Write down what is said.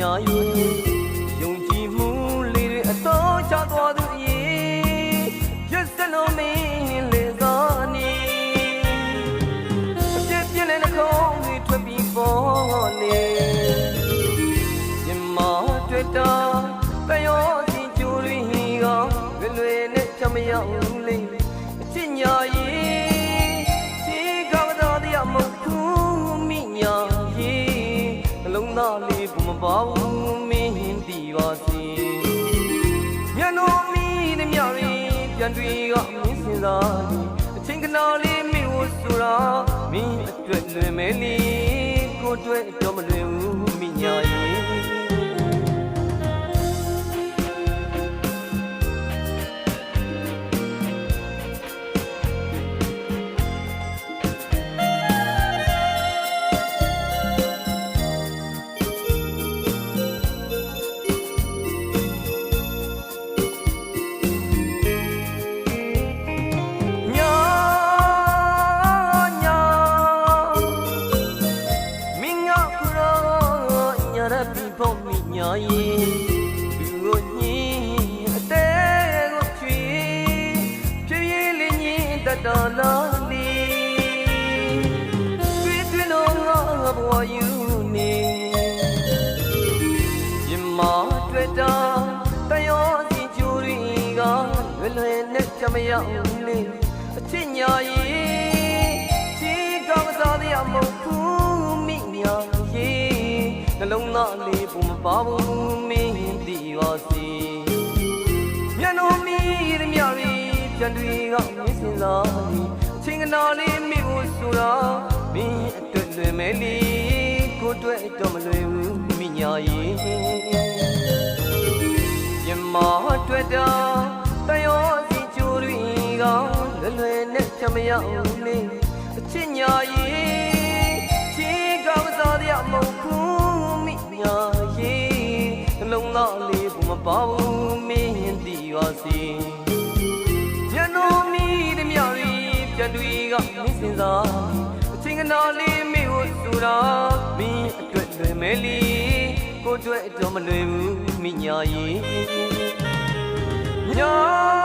များ၍ယုံကြည်မှုလေးတွေအတော်ချသွားသူအရေးရက်စလုံးမင်းလေသောနေအပြည့်ပြည့်နဲ့နှခုံးတွေထွက်ပြီးပေါ်နေမြမတွေ့တာပျော်စင်ကြူရင်းကောလွယ်လွယ်နဲ့ချမရောက် ကိုမပါဘူးမင်းတီပါစီမျက်နှာမီးနဲ့မြရီပြန်တွေကမင်းစင်စားအချင်းကနာလေးမင်းဝဆိုတာမင်းအတွက်လွယ်မဲလေးကိုအတွက်တော့မလွယ်ဘူးမိညာရင်ညာ ရင်သူကိုညင်းအတဲကိုချွေဖြည်းဖြည်းလေးညင်းတတော်လာလေးတွေ့တွေ့လို့ငါဘဝယူနေမြမတွေ့တာတယောစီချူရီကလွယ်လွယ်နဲ့ချမရအောင်လေအချစ်ညာရင်ချီကောင်းစားတဲ့မဟုတ်ဘူးမိညာရင် နှလုံးသားလေးပုံမပါဘူးမင်းဒီပါစီမျက်နှာမီးရမြရီပြန်တွေကမင်းစင်လာအချင်းကနာလေးမိဖို့ဆိုတာမင်းအတွက်လွယ်မဲလေးကိုအတွက်တော့မလွယ်ဘူးမိညာရင်မြမတွေ့တာတယောစီချိုတွေကလွယ်လွယ်နဲ့ချမရအောင်လေအချစ်ညာရင်ချီကောင်းစားတဲ့မ ကိုအတွက်တော့မလွယ်ဘူးမိညာရင်ညာ